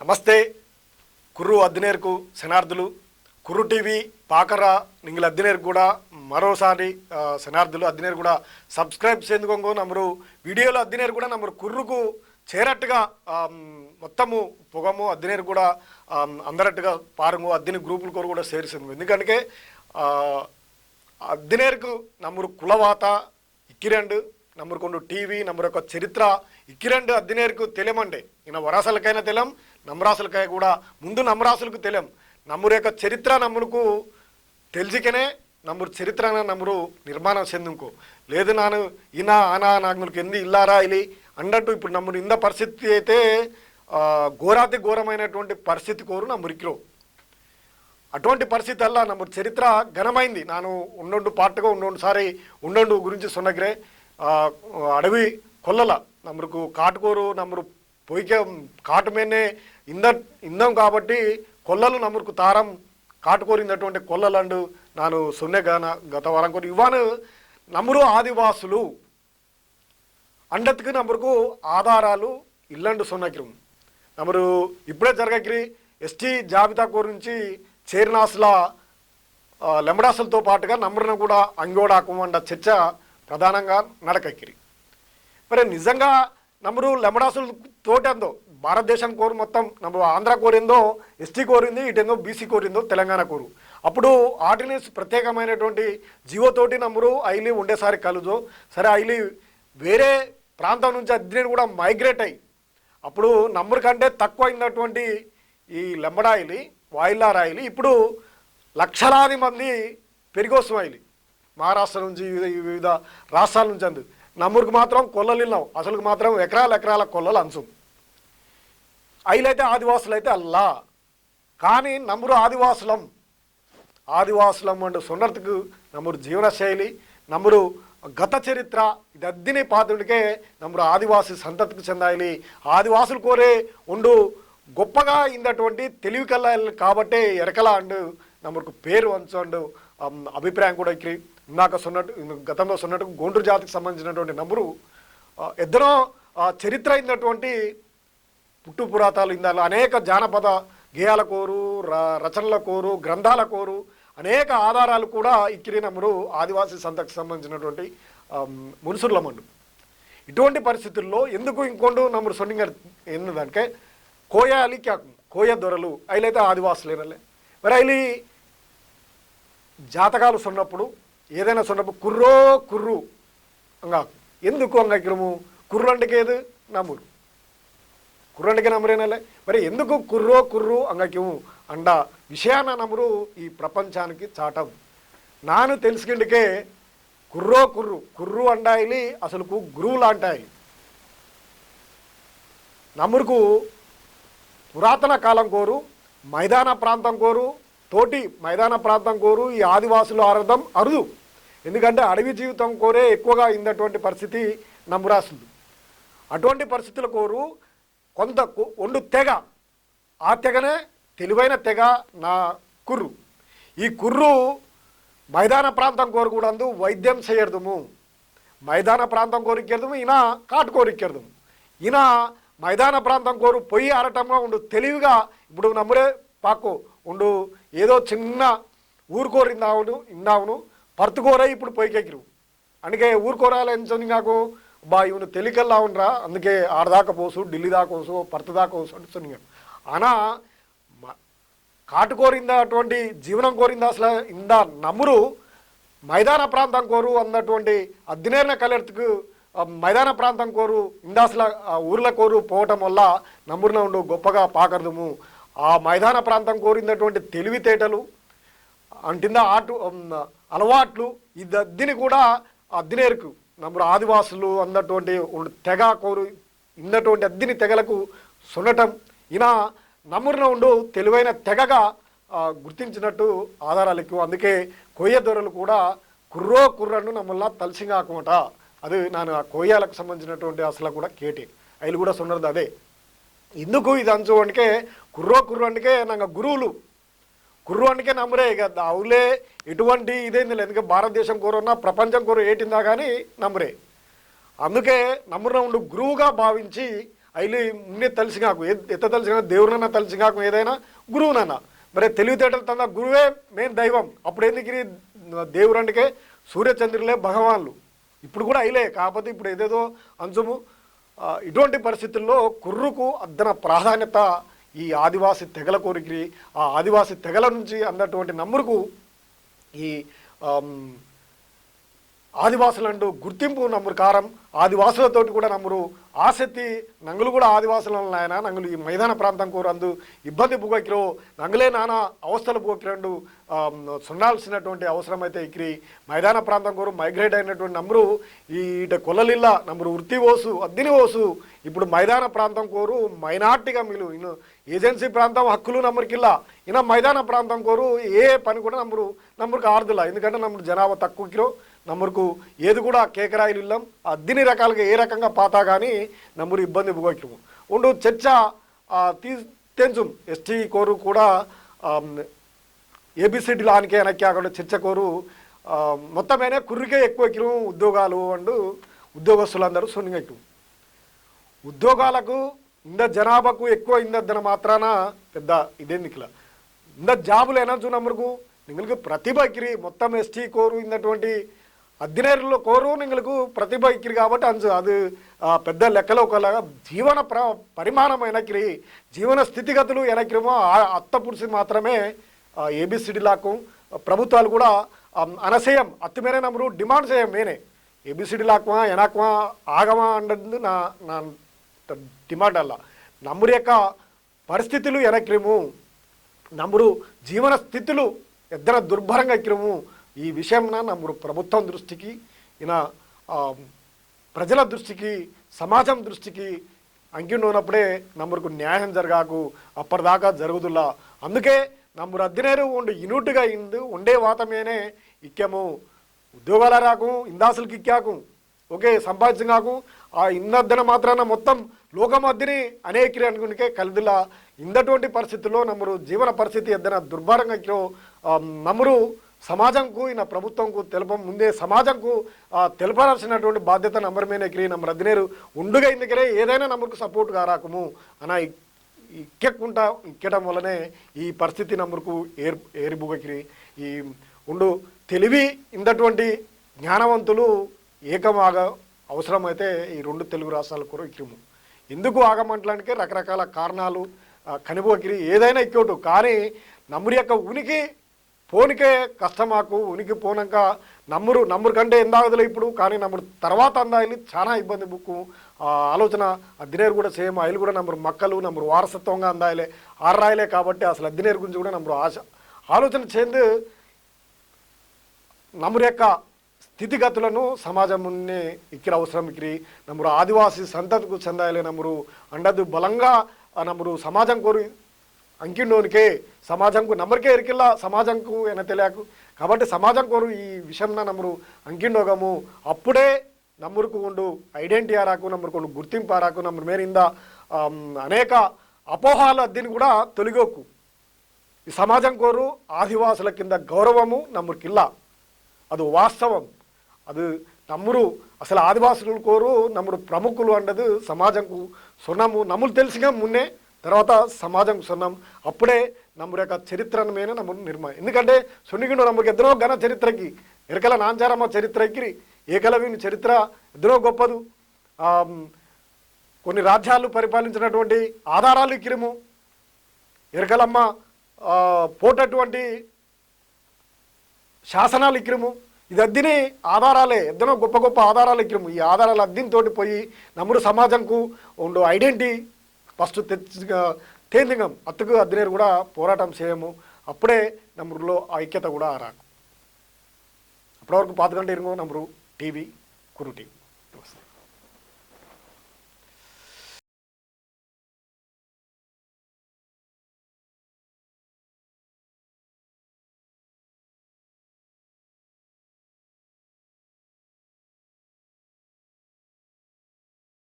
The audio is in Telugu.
నమస్తే. కుర్రు అద్దినేరుకు శనార్థులు కుర్రు టీవీ పాకర నింగిల అద్దినేరు కూడా మరోసారి శనార్థులు అద్దినేరు కూడా సబ్స్క్రైబ్ చేందుకోంగో నమ్మరు వీడియోలో అద్దినేరు కూడా నమ్మరు కుర్రుకు చేరట్టుగా మొత్తము పొగము అద్దినేరు కూడా అందరట్టుగా పారము అద్దిని గ్రూపుల కోరు కూడా సేరిసింది ఎందుకంటే అద్దినేరుకు నమ్మరు కులవాత ఇక్కిరెండు నమ్మరుకొండు టీవీ నమ్మరు యొక్క చరిత్ర ఇక్కిరెండు అద్దినేరుకు తెలియమండి ఈయన వరాసలకైనా తెలియం నమ్మరాసులకై కూడా. ముందు నమ్మరాసులకు తెలియం నమ్మురు యొక్క చరిత్ర నమ్ములకు తెలిసికనే నమ్మురు చరిత్ర నమ్మురు నిర్మాణం చెందుకు. లేదు నాను ఇనా ఆనా నాకు ఎందు ఇల్లారా ఇలి అన్నట్టు ఇప్పుడు నమ్మురు ఇంద పరిస్థితి అయితే ఘోరాతి ఘోరమైనటువంటి పరిస్థితి కోరు నా మురికిలో అటువంటి పరిస్థితి అలా నమ్మ చరిత్ర ఘనమైంది. నాను ఉండొండు పాటగా ఉండొండు సారి ఉండొండు గురించి సొన్నగ్రే. అడవి కొల్లల నమ్మకు కాటుకోరు నమ్మరు పొయ్యికే కాటు ఇంద ఇందం కాబట్టి కొల్లలు నమ్మకు తారం కాటుకోరినటువంటి కొల్లలండు నాను సొన్నె గాన గత వారం కొన్ని ఇవ్వను. నమ్మరు ఆదివాసులు అండత్కు నమ్మకు ఆధారాలు ఇల్లండు సొన్నకిరం. నమ్మరు ఇప్పుడే జరగకిరి ఎస్టీ జాబితా గురించి చేరినాసుల లెంబడాసులతో పాటుగా నమ్మరును కూడా అంగోడాకుమండ చర్చ ప్రధానంగా నడకెక్కిరి మరి నిజంగా నమ్మరు లెంబడాసులు తోటేందో భారతదేశం కోరు మొత్తం నమ్మ ఆంధ్ర కోరిందో ఎస్టీ కోరింది ఇటేందో బీసీ కోరిందో తెలంగాణ కోరు. అప్పుడు ఆర్డినెన్స్ ప్రత్యేకమైనటువంటి జీవోతోటి నమ్మరు ఐలి ఉండేసారి కలుజో సరే ఐలి వేరే ప్రాంతం నుంచి అద్దెని కూడా మైగ్రేట్ అయ్యి అప్పుడు నమ్మరు కంటే తక్కువ అయినటువంటి ఈ లెంబడాయిలి వాయిల్లారాయిలి ఇప్పుడు లక్షలాది మంది పెరిగొస్తున్నాయి మహారాష్ట్ర నుంచి వివిధ వివిధ రాష్ట్రాల నుంచి అందు. నమ్మూరుకు మాత్రం కొల్లలు ఇల్లాం అసలుకు మాత్రం ఎకరాల ఎకరాల కొల్లలు అంచు. అయిలైతే ఆదివాసులు అయితే అల్లా. కానీ నమ్మరు ఆదివాసులం. ఆదివాసులం అండ్ సున్నతకు నమ్మరు జీవనశైలి నమ్మరు గత చరిత్ర ఇది అద్దిని పాత్రుడికే నమ్మరు ఆదివాసి సంతతికి చెందాలి ఆదివాసులు కోరే ఉండు గొప్పగా ఇందటువంటి తెలివి కల్లా కాబట్టే ఎరకల అండు నమ్మకు పేరు అంచు అండు అభిప్రాయం కూడా ఇక్కడ ఇందాక సొన్నట్టు గతంలో సొన్నట్టు గోండ్రు జాతికి సంబంధించినటువంటి నంబరు ఎద్దరో చరిత్ర అయినటువంటి పుట్టు పురాతాలు ఇందాలు అనేక జానపద గేయాల కోరు ర- రచనల కోరు గ్రంథాల కోరు అనేక ఆధారాలు కూడా ఇక్కిరి నమ్మరు ఆదివాసీ సంతకు సంబంధించినటువంటి మునుసుర్లమండు ఇటువంటి పరిస్థితుల్లో ఎందుకు ఇంకొండు నమ్మరు సొన్నింగర్ ఏంటంటే కోయ అలిక్యా కోయ దొరలు అయిలైతే ఆదివాసులేనలే. మరి అయిలి జాతకాలు సొన్నప్పుడు ఏదైనా సొన్నప్పుడు కుర్రో కుర్రు అంగా ఎందుకు అంగకిరము కుర్రు అంటే ఏది? నమ్మురు కుర్రండికి నమ్మరేనలే మరి ఎందుకు కుర్రో కుర్రు అంగకిము అండ విషయాన నమ్మురు ఈ ప్రపంచానికి చాటం. నాను తెలుసుకుండికే కుర్రో కుర్రు కుర్రు అండాయిలి అసలుకు గురువు లాంటాయి. నమ్మురుకు పురాతన కాలం కోరు మైదాన ప్రాంతం కోరు తోటి మైదాన ప్రాంతం కోరు ఈ ఆదివాసులు ఆరదం అరుదు. ఎందుకంటే అడవి జీవితం కోరే ఎక్కువగా ఇందటువంటి పరిస్థితి నమ్మురాస్తుంది. అటువంటి పరిస్థితుల కోరు కొంత కు- ఒండు తెగ. ఆ తెగనే తెలివైన తెగ నా కుర్రు. ఈ కుర్రు మైదాన ప్రాంతం కోరు కూడా అందు వైద్యం చేయర్దుము. మైదాన ప్రాంతం కోరికెర్దుము ఈయన కాటు కోరికెర్దుము ఈయన మైదాన ప్రాంతం కోరు పొయ్యి ఆరటంగా ఉండు తెలివిగా ఇప్పుడు నమ్మురే పాకు ఉండు ఏదో చిన్న ఊరుకోరిందావును ఇన్నావును పర్తుకోరే ఇప్పుడు పొయ్యికెక్కిరు అందుకే ఊరుకోరాలు ఎంచని నాకు బా ఇవను తెలికల్లా ఉండరా అందుకే ఆడదాకా పోసు ఢిల్లీ దాకా పోసు పర్త దాకా పోసు అంటున్నాను అనా కాటు కోరిందా అటువంటి జీవనం కోరిందా అసలు ఇందా నమ్మురు మైదాన ప్రాంతం కోరు అన్నటువంటి అద్దినేరిన కలెర్తుకు మైదాన ప్రాంతం కోరు ఇందాసల ఆ ఊర్ల కోరు పోవటం వల్ల నమ్మురున ఉండు గొప్పగా పాకరదుము. ఆ మైదాన ప్రాంతం కోరినటువంటి తెలివితేటలు అంటిందా ఆటు అలవాట్లు ఈ కూడా అద్దినేరుకు నమ్మరు ఆదివాసులు అన్నటువంటి తెగ కోరు ఇన్నటువంటి అద్దిని తెగలకు సునటం. ఈయన నమ్మురున ఉండు తెలివైన తెగగా గుర్తించినట్టు ఆధారాలు ఎక్కువ. అందుకే కొయ్య దొరలు కూడా కుర్రో కుర్రను నమ్మల్లా తలసింగాకమట అది నేను ఆ కొయ్యాలకు సంబంధించినటువంటి అసలు కూడా కేటి. అయిలు కూడా సున్నది అదే. ఎందుకు ఇది అంచు అంటే కుర్రో కుర్రు అంటే నాకు గురువులు కుర్రు అంటే నమ్మరే ఇక అవులే ఎటువంటి ఇదేంది లేదు. ఎందుకంటే భారతదేశం కోరున్నా ప్రపంచం కోరు ఏటిందా కానీ నమ్మరే. అందుకే నమ్మున ఉండు గురువుగా భావించి అయిలి ముందే తెలిసిగాకు ఎత్త తెలిసిగా దేవునన్నా తెలిసిగాకు ఏదైనా గురువునన్నా. మరి తెలివితేటలు తన గురువే మెయిన్ దైవం. అప్పుడు ఎందుకు దేవుడు అంటే సూర్యచంద్రులే భగవాన్లు. ఇప్పుడు కూడా అయిలే కాకపోతే ఇప్పుడు ఏదేదో అంశము. ఇటువంటి పరిస్థితుల్లో కుర్రుకు అద్దన ప్రాధాన్యత ఈ ఆదివాసి తెగల కోరికి ఆ ఆదివాసి తెగల నుంచి అన్నటువంటి నమ్మురుకు ఈ ఆదివాసులంటూ గుర్తింపు నమ్మురు కారం. ఆదివాసులతోటి కూడా నమ్మురు. ఆసక్తి నంగులు కూడా ఆదివాసులను ఆయన నంగులు ఈ మైదాన ప్రాంతం కోరు అందు ఇబ్బంది పుగకిరో నంగులే నానా అవస్థలు పుగకిరండు సున్నాల్సినటువంటి అవసరం అయితే ఇక్కడి మైదాన ప్రాంతం కోరు మైగ్రేట్ అయినటువంటి నమ్మురు. ఈ ఇట కొల్లలిల్ల నమ్మురు వృత్తి ఓసు అద్దిని ఓసు ఇప్పుడు మైదాన ప్రాంతం కోరు మైనార్టీగా మీరు ఏజెన్సీ ప్రాంతం హక్కులు నమ్మరికిల్లా. ఇలా మైదాన ప్రాంతం కోరు ఏ పని కూడా నమ్మరు. నమ్మరుకు ఆర్దులా. ఎందుకంటే నమ్మరు జనాభా తక్కువకిరో నమ్మరుకు ఏది కూడా కేకరాయిలు ఇల్లం. అద్దిని రకాలుగా ఏ రకంగా పాతా కానీ నమ్మరు ఇబ్బంది పోగొట్టు ఉండు చర్చ తీ తెంచు. ఎస్టీ కోరు కూడా ఏబిసిడి లానికే వెనక్కి అక్కడ చర్చ కోరు. మొత్తమైన కుర్రికే ఎక్కువ ఎక్కువ ఉద్యోగాలు అండు ఉద్యోగస్తులందరూ సున్నిగెక్కు ఉద్యోగాలకు ఇంద జనాభాకు ఎక్కువ ఇందన మాత్రాన పెద్ద ఇదేందుకుల ఇంద జాబులు ఏనా నమ్మరుకు నమ్మకు ప్రతిభ ప్రతిభ మొత్తం ఎస్టీ కోరు ఇన్నటువంటి ಹದಿನೈದು కోరు ನಿಂಗಲೂ ప్రతిభ ಇಕ್ಕಿರಿ కాబట్టి ಅಂಚು అది పెద్ద లెక్కలో ఒకలాగా జీవన ప్ర పరిమాణం వెనక్కి జీవన స్థితిగతులు వెనక్కిమో అత్త పురుషు మాత్రమే ఏబిసిడి లాకు ప్రభుత్వాలు కూడా అనసేయం అత్తిమేరే నమ్మరు డిమాండ్ చేయం నేనే ఏబిసిడి లాక్మా ఎనాక్మా ఆగమా అన్నది నా నా డిమాండ్ అల్ల. నమ్మురు యొక్క పరిస్థితులు వెనక్కిము నమ్మురు జీవన స్థితులు ఎద్దర దుర్భరంగా ఎక్కిరము ఈ విషయంన నమ్మురు ప్రభుత్వం దృష్టికి ఇలా ప్రజల దృష్టికి సమాజం దృష్టికి అంకిండున్నప్పుడే నమ్మురుకు న్యాయం జరగాకు అప్పటిదాకా జరుగుదుల్లా అందుకే నమ్మురు అద్దినేరు ఉండు ఇనుటుగా ఇందు ఉండే వాతమేనే ఇక్కాము ఉద్యోగాల రాకు ఇందాసులకి ఇక్కాకు ఓకే సంపాదించగాకు ఆ ఇందద్దన మాత్రాన మొత్తం లోకం అద్దిని అనేకిరి అనుకునికే కలిదిలా. ఇందటువంటి పరిస్థితుల్లో నమ్మరు జీవన పరిస్థితి ఎద్దన దుర్భారంగా నమ్మరు సమాజంకు ఈయన ప్రభుత్వంకు తెలపం ముందే సమాజంకు తెలపాల్సినటువంటి బాధ్యత నంబర్ మీద ఎక్కిరి నమ్మరు అద్దినేరు ఉండుగా ఇందుకరే ఏదైనా నమ్మరుకు సపోర్ట్ కారాకము అన్న ఇక్కెక్కుంటా ఇక్కడం వల్లనే ఈ పరిస్థితి నమ్మరుకు ఏర్ ఏరిబుగకిరి ఈ ఉండు తెలివి ఇందటువంటి జ్ఞానవంతులు ఏకమాగ అవసరమైతే ఈ రెండు తెలుగు రాష్ట్రాల కూడా ఇక్కిము ఎందుకు ఆగమంటానికి రకరకాల కారణాలు కనుబోకిరి ఏదైనా ఇక్కోటు కానీ నమ్మురి యొక్క ఉనికి పోనికే కష్టమాకు ఉనికి పోనాక నమ్మురు నమ్మురు కంటే ఎందాగదులే ఇప్పుడు. కానీ నమ్ముడు తర్వాత అందాయిలు చాలా ఇబ్బంది బుక్కు. ఆ, ఆలోచన అద్దినేరు కూడా సేమ్ ఆయిలు కూడా నమ్మరు మక్కలు నమ్మరు వారసత్వంగా అందాయలే ఆర్రాయలే కాబట్టి అసలు అద్దినేరు గురించి కూడా నమ్మరు ఆశ. ఆలోచన చెంది నమ్మురు యొక్క స్థితిగతులను సమాజముని ఇక్కడ అవసరం ఇక్కిరి. నమ్మరు ఆదివాసీ సంతతికు చెందాయలే నమ్మరు అండదు బలంగా ఆ సమాజం కోరి అంకిండోనికే సమాజంకు నమ్మరికే ఎరికిల్లా సమాజంకు ఎన తెలియకు. కాబట్టి సమాజం కోరు ఈ విషయంన నమ్మరు అంకిండోగము అప్పుడే నమ్మురుకు ఉండు ఐడెంటిటీ ఆరాకు నమ్మురుకుండు గుర్తింపు ఆరాకు నమ్మరు మేరింద అనేక అపోహాలు దీన్ని కూడా తొలిగోకు. ఈ సమాజం కోరు ఆదివాసుల కింద గౌరవము నమ్మురికిల్లా అది వాస్తవం. అది నమ్మురు అసలు ఆదివాసులు కోరు నమ్మురు ప్రముఖులు అండదు సమాజంకు సున్నము. నమ్ములు తెలిసిగా మున్నే తర్వాత సమాజం సున్నాం. అప్పుడే నమ్మురు యొక్క చరిత్రను మేనే నమ్మురు నిర్మాణం ఎందుకంటే సున్నిగుండు నమ్మకు ఎద్దరో ఘన చరిత్రకి ఎరకల నాంచారమ్మ చరిత్ర ఎక్కిరి చరిత్ర ఎద్దరో గొప్పదు. కొన్ని రాజ్యాలు పరిపాలించినటువంటి ఆధారాలు ఇక్కిరిము. ఎరకలమ్మ పోటటువంటి శాసనాలు ఇక్కిరము. ఇది అద్దిని ఆధారాలే ఎద్దనో గొప్ప గొప్ప ఆధారాలు ఇక్కిరము. ఈ ఆధారాలు అద్దినితోటి పోయి నమ్ముడు సమాజంకు ఉండు ఐడెంటిటీ ఫస్ట్ తెచ్చి తేందిగం అత్తకు అద్దినేరు కూడా పోరాటం చేయము. అప్పుడే నమ్మురులో ఐక్యత కూడా రాకు. అప్పటివరకు పాతగంట ఇరుగు నమ్మురు టీవీ కురు టీవీ. నమస్తే.